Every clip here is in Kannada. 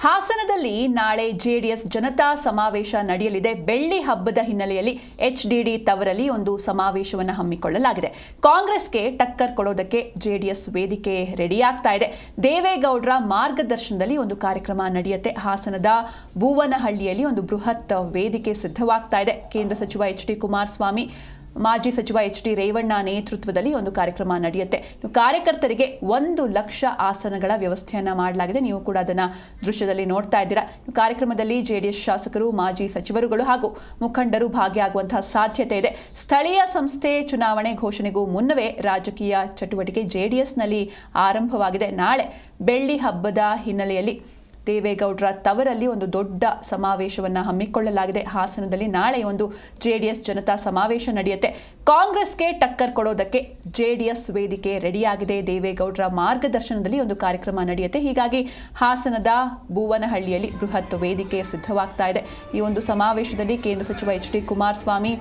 ಹಾಸನದಲ್ಲಿ ನಾಳೆ ಜೆಡಿಎಸ್ ಜನತಾ ಸಮಾವೇಶ ನಡೆಯಲಿದೆ. ಬೆಳ್ಳಿ ಹಬ್ಬದ ಹಿನ್ನೆಲೆಯಲ್ಲಿ ಎಚ್ಡಿಡಿ ತವರಲ್ಲಿ ಒಂದು ಸಮಾವೇಶವನ್ನು ಹಮ್ಮಿಕೊಳ್ಳಲಾಗಿದೆ. ಕಾಂಗ್ರೆಸ್ಗೆ ಟಕ್ಕರ್ ಕೊಡೋದಕ್ಕೆ ಜೆಡಿಎಸ್ ವೇದಿಕೆ ರೆಡಿಯಾಗ್ತಾ ಇದೆ. ದೇವೇಗೌಡರ ಮಾರ್ಗದರ್ಶನದಲ್ಲಿ ಒಂದು ಕಾರ್ಯಕ್ರಮ ನಡೆಯುತ್ತೆ. ಹಾಸನದ ಭುವನಹಳ್ಳಿಯಲ್ಲಿ ಒಂದು ಬೃಹತ್ ವೇದಿಕೆ ಸಿದ್ಧವಾಗ್ತಾ ಇದೆ. ಕೇಂದ್ರ ಸಚಿವ ಎಚ್ ಡಿ ಕುಮಾರಸ್ವಾಮಿ ಮಾಜಿ ಸಚಿವ ಎಚ್ ಡಿ ರೇವಣ್ಣ ನೇತೃತ್ವದಲ್ಲಿ ಒಂದು ಕಾರ್ಯಕ್ರಮ ನಡೆಯುತ್ತೆ. ಕಾರ್ಯಕರ್ತರಿಗೆ ಒಂದು ಲಕ್ಷ ಆಸನಗಳ ವ್ಯವಸ್ಥೆಯನ್ನು ಮಾಡಲಾಗಿದೆ. ನೀವು ಕೂಡ ಅದನ್ನ ದೃಶ್ಯದಲ್ಲಿ ನೋಡ್ತಾ ಇದ್ದೀರಾ. ಕಾರ್ಯಕ್ರಮದಲ್ಲಿ ಜೆಡಿಎಸ್ ಶಾಸಕರು, ಮಾಜಿ ಸಚಿವರುಗಳು ಹಾಗೂ ಮುಖಂಡರು ಭಾಗಿಯಾಗುವಂತಹ ಸಾಧ್ಯತೆ ಇದೆ. ಸ್ಥಳೀಯ ಸಂಸ್ಥೆ ಚುನಾವಣೆ ಘೋಷಣೆಗೂ ಮುನ್ನವೇ ರಾಜಕೀಯ ಚಟುವಟಿಕೆ ಜೆಡಿಎಸ್ನಲ್ಲಿ ಆರಂಭವಾಗಿದೆ. ನಾಳೆ ಬೆಳ್ಳಿ ಹಬ್ಬದ ಹಿನ್ನೆಲೆಯಲ್ಲಿ ದೇವೇಗೌಡರ ತವರಲ್ಲಿ ಒಂದು ದೊಡ್ಡ ಸಮಾವೇಶವನ್ನು ಹಮ್ಮಿಕೊಳ್ಳಲಾಗಿದೆ. ಹಾಸನದಲ್ಲಿ ನಾಳೆ ಒಂದು ಜೆಡಿಎಸ್ ಜನತಾ ಸಮಾವೇಶ ನಡೆಯುತ್ತೆ. ಕಾಂಗ್ರೆಸ್ಗೆ ಟಕ್ಕರ್ ಕೊಡೋದಕ್ಕೆ ಜೆಡಿಎಸ್ ವೇದಿಕೆ ರೆಡಿಯಾಗಿದೆ. ದೇವೇಗೌಡರ ಮಾರ್ಗದರ್ಶನದಲ್ಲಿ ಒಂದು ಕಾರ್ಯಕ್ರಮ ನಡೆಯುತ್ತೆ. ಹೀಗಾಗಿ ಹಾಸನದ ಭುವನಹಳ್ಳಿಯಲ್ಲಿ ಬೃಹತ್ ವೇದಿಕೆ ಸಿದ್ಧವಾಗ್ತಾ ಇದೆ. ಈ ಒಂದು ಸಮಾವೇಶದಲ್ಲಿ ಕೇಂದ್ರ ಸಚಿವ ಎಚ್ ಡಿ ಕುಮಾರಸ್ವಾಮಿ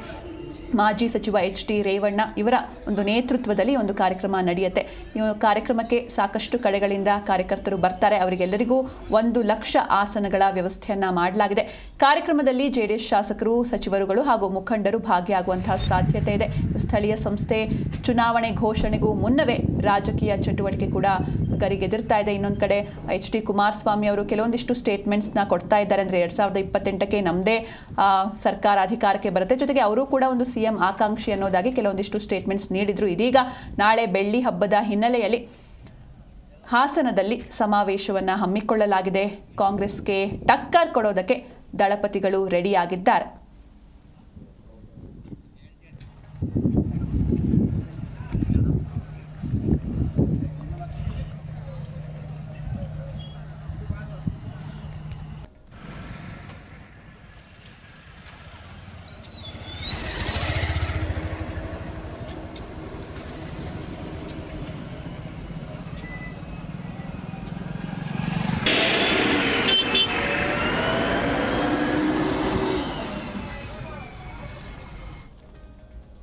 ಮಾಜಿ ಸಚಿವ ಎಚ್ ಡಿ ರೇವಣ್ಣ ಇವರ ಒಂದು ನೇತೃತ್ವದಲ್ಲಿ ಒಂದು ಕಾರ್ಯಕ್ರಮ ನಡೆಯುತ್ತೆ. ಈ ಕಾರ್ಯಕ್ರಮಕ್ಕೆ ಸಾಕಷ್ಟು ಕಡೆಗಳಿಂದ ಕಾರ್ಯಕರ್ತರು ಬರ್ತಾರೆ. ಅವರಿಗೆಲ್ಲರಿಗೂ ಒಂದು ಲಕ್ಷ ಆಸನಗಳ ವ್ಯವಸ್ಥೆಯನ್ನು ಮಾಡಲಾಗಿದೆ. ಕಾರ್ಯಕ್ರಮದಲ್ಲಿ ಜೆಡಿಎಸ್ ಶಾಸಕರು, ಸಚಿವರುಗಳು ಹಾಗೂ ಮುಖಂಡರು ಭಾಗಿಯಾಗುವಂತಹ ಸಾಧ್ಯತೆ ಇದೆ. ಸ್ಥಳೀಯ ಸಂಸ್ಥೆ ಚುನಾವಣೆ ಘೋಷಣೆಗೂ ಮುನ್ನವೇ ರಾಜಕೀಯ ಚಟುವಟಿಕೆ ಕೂಡ ಗರಿಗೆದಿರ್ತಾ ಇದೆ. ಇನ್ನೊಂದು ಕಡೆ ಎಚ್ ಡಿ ಕುಮಾರಸ್ವಾಮಿ ಅವರು ಕೆಲವೊಂದಿಷ್ಟು ಸ್ಟೇಟ್ಮೆಂಟ್ಸ್ನ ಕೊಡ್ತಾ ಇದ್ದಾರೆ. ಅಂದರೆ ಎರಡು ಸಾವಿರದ ಇಪ್ಪತ್ತೆಂಟಕ್ಕೆ ನಮ್ಮದೇ ಸರ್ಕಾರ ಅಧಿಕಾರಕ್ಕೆ ಬರುತ್ತೆ. ಜೊತೆಗೆ ಅವರು ಕೂಡ ಒಂದು ಸಿ ಎಂ ಆಕಾಂಕ್ಷಿ ಅನ್ನೋದಾಗಿ ಕೆಲವೊಂದಿಷ್ಟು ಸ್ಟೇಟ್ಮೆಂಟ್ಸ್ ನೀಡಿದ್ರು. ಇದೀಗ ನಾಳೆ ಬೆಳ್ಳಿ ಹಬ್ಬದ ಹಿನ್ನೆಲೆಯಲ್ಲಿ ಹಾಸನದಲ್ಲಿ ಸಮಾವೇಶವನ್ನು ಹಮ್ಮಿಕೊಳ್ಳಲಾಗಿದೆ. ಕಾಂಗ್ರೆಸ್ಗೆ ಟಕ್ಕರ್ ಕೊಡೋದಕ್ಕೆ ದಳಪತಿಗಳು ರೆಡಿಯಾಗಿದ್ದಾರೆ.